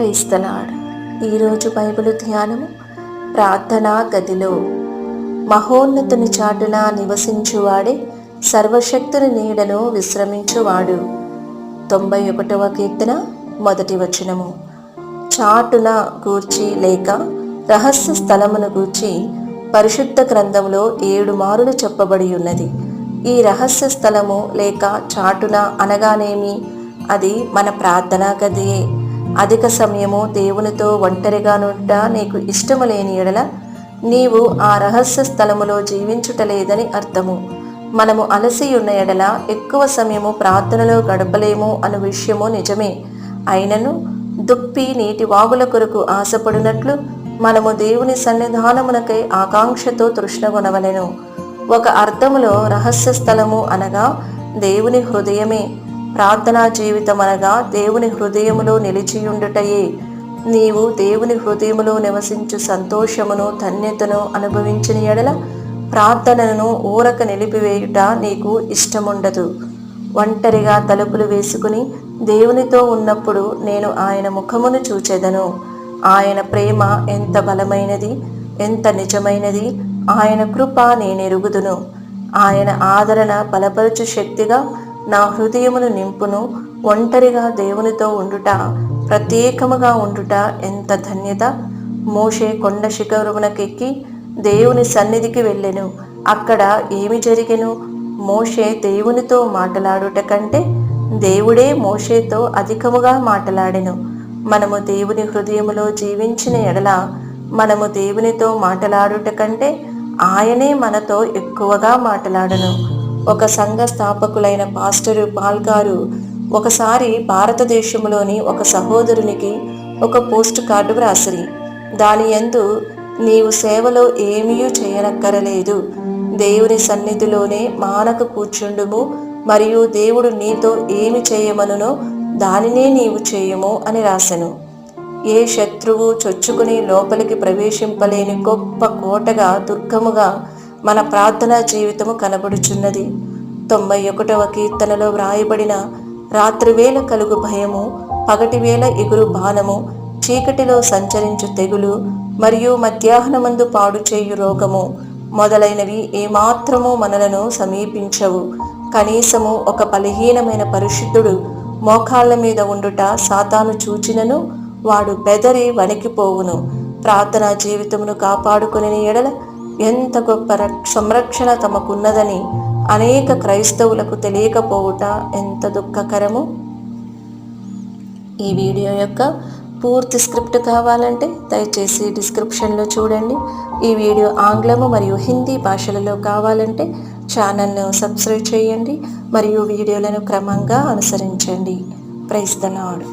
క్రైస్తలాడ్ ఈరోజు బైబిల్ ధ్యానము ప్రార్థనా గదిలో. మహోన్నతుని చాటున నివసించువాడే సర్వశక్తుని నీడలో విశ్రమించువాడు. తొంభై ఒకటవ కీర్తన మొదటి వచనము. చాటున గూర్చి లేక రహస్య స్థలమును గూర్చి పరిశుద్ధ గ్రంథంలో ఏడు మారులు చెప్పబడి ఉన్నది. ఈ రహస్య స్థలము లేక చాటున అనగానేమి? అది మన ప్రార్థనా గదియే. అధిక సమయము దేవునితో ఒంటరిగానుంట నీకు ఇష్టము లేని ఎడల నీవు ఆ రహస్య స్థలములో జీవించుటలేదని అర్థము. మనము అలసి ఉన్న ఎడల ఎక్కువ సమయము ప్రార్థనలో గడపలేము అను విషయము నిజమే. అయినను దుప్పి నీటి వాగుల కొరకు ఆశపడినట్లు మనము దేవుని సన్నిధానమునకై ఆకాంక్షతో తృష్ణగొనవలెను. ఒక అర్థములో రహస్య స్థలము అనగా దేవుని హృదయమే. ప్రార్థనా జీవితం అనగా దేవుని హృదయములో నిలిచియుండుటయే. నీవు దేవుని హృదయములో నివసించు సంతోషమును ధన్యతను అనుభవించిన ఎడల ప్రార్థనను ఊరక నిలిపివేయుట నీకు ఇష్టముండదు. ఒంటరిగా తలుపులు వేసుకుని దేవునితో ఉన్నప్పుడు నేను ఆయన ముఖమును చూచెదను. ఆయన ప్రేమ ఎంత బలమైనది ఎంత నిజమైనది ఆయన కృప నేనెరుగుదును. ఆయన ఆదరణ బలపరచు శక్తిగా నా హృదయమును నింపును. ఒంటరిగా దేవునితో ఉండుట ప్రత్యేకముగా ఉండుట ఎంత ధన్యత. మోషే కొండ శిఖరమునకెక్కి దేవుని సన్నిధికి వెళ్ళెను. అక్కడ ఏమి జరిగెను? మోషే దేవునితో మాట్లాడుట కంటే దేవుడే మోషేతో అధికముగా మాట్లాడెను. మనము దేవుని హృదయములో జీవించిన ఎడల మనము దేవునితో మాట్లాడుట కంటే ఆయనే మనతో ఎక్కువగా మాట్లాడను. ఒక సంఘ స్థాపకులైన పాస్టరు పాల్గారు ఒకసారి భారతదేశంలోని ఒక సహోదరునికి ఒక పోస్ట్ కార్డు వ్రాసిరి. దాని యందు నీవు సేవలో ఏమీ చేయనక్కరలేదు. దేవుని సన్నిధిలోనే మానక కూర్చుండుము మరియు దేవుడు నీతో ఏమి చేయమనునో దానినే నీవు చేయము అని రాసెను. ఏ శత్రువు చొచ్చుకుని లోపలికి ప్రవేశింపలేని గొప్ప కోటగా దుర్గముగా మన ప్రార్థనా జీవితము కనబడుచున్నది. తొంభై ఒకటవ కీర్తనలో వ్రాయబడిన రాత్రివేళ కలుగు భయము పగటివేళ ఎగురు బాణము చీకటిలో సంచరించు తెగులు మరియు మధ్యాహ్నమందు పాడు చేయు రోగము మొదలైనవి ఏమాత్రము మనలను సమీపించవు. కనీసము ఒక బలహీనమైన పరిశుద్ధుడు మోకాళ్ళ మీద ఉండుట సాతాను చూచినను వాడు బెదరి వణికిపోవును. ప్రార్థనా జీవితమును కాపాడుకుని ఎడల ఎంత గొప్ప రక్ష- సంరక్షణ తమకున్నదని అనేక క్రైస్తవులకు తెలియకపోవుట ఎంత దుఃఖకరము? ఈ వీడియో యొక్క పూర్తి స్క్రిప్ట్ కావాలంటే దయచేసి డిస్క్రిప్షన్లో చూడండి. ఈ వీడియో ఆంగ్లము మరియు హిందీ భాషలలో కావాలంటే ఛానల్ను సబ్స్క్రైబ్ చేయండి మరియు వీడియోలను క్రమంగా అనుసరించండి. Praise the lord.